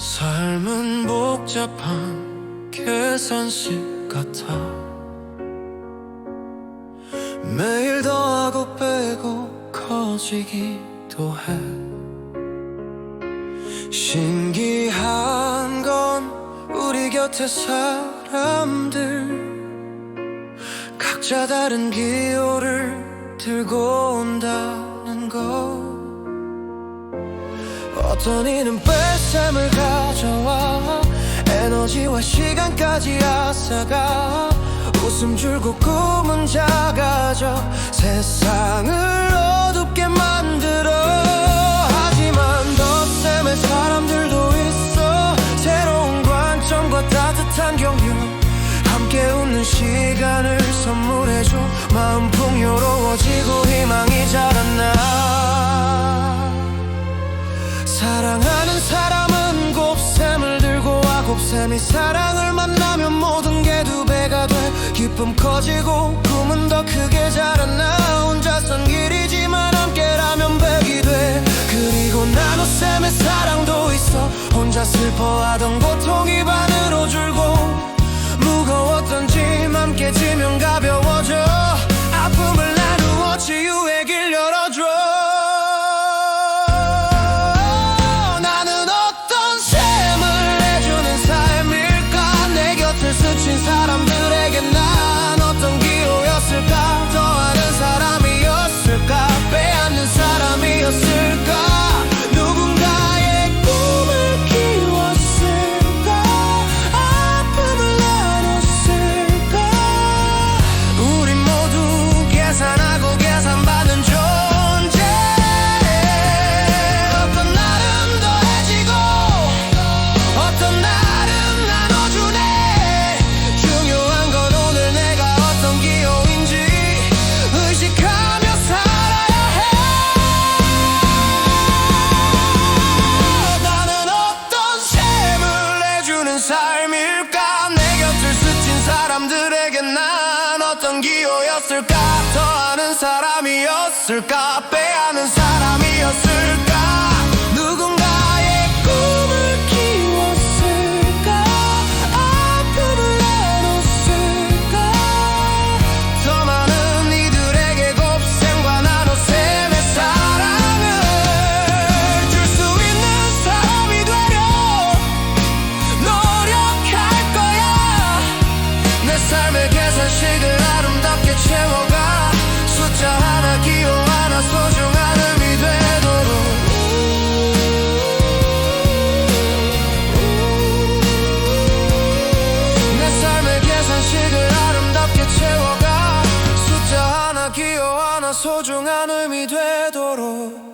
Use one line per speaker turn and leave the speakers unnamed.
참 복잡한 계산식 같아. 매일 더하고 빼고 커지기도 해. 신기한 건 우리 곁에 사람들. 각자 다른 기호를 들고 온다 어떤 이는 뺄셈을 가져와. 에너지와 시간까지 앗아가. 웃음 줄고 꿈은 작아져. 세상을 어둡게 만들어. 하지만 덧셈의 사람들도 있어. 새로운 관점과 따뜻한 격려 함께 웃는 시간을 선물해줘. 마음 풍요로워지고 희망이 자랐나 사랑하는 사람은 곱셈을 들고 와 곱셈이 사랑을 만나면 모든 게 두 배가 돼. 기쁨 커지고 꿈은 더 크게 자랐나. 혼자 선 길이지만 함께라면 백이 돼. 그리고 나눗셈의 사랑도 있어. 혼자 슬퍼하던 삶일까? 내 곁을 스친 사람들에게 난 어떤 기호였을까? 더하는 사람이었을까? 빼앗는 사람이었을까 소중한 의미 되도록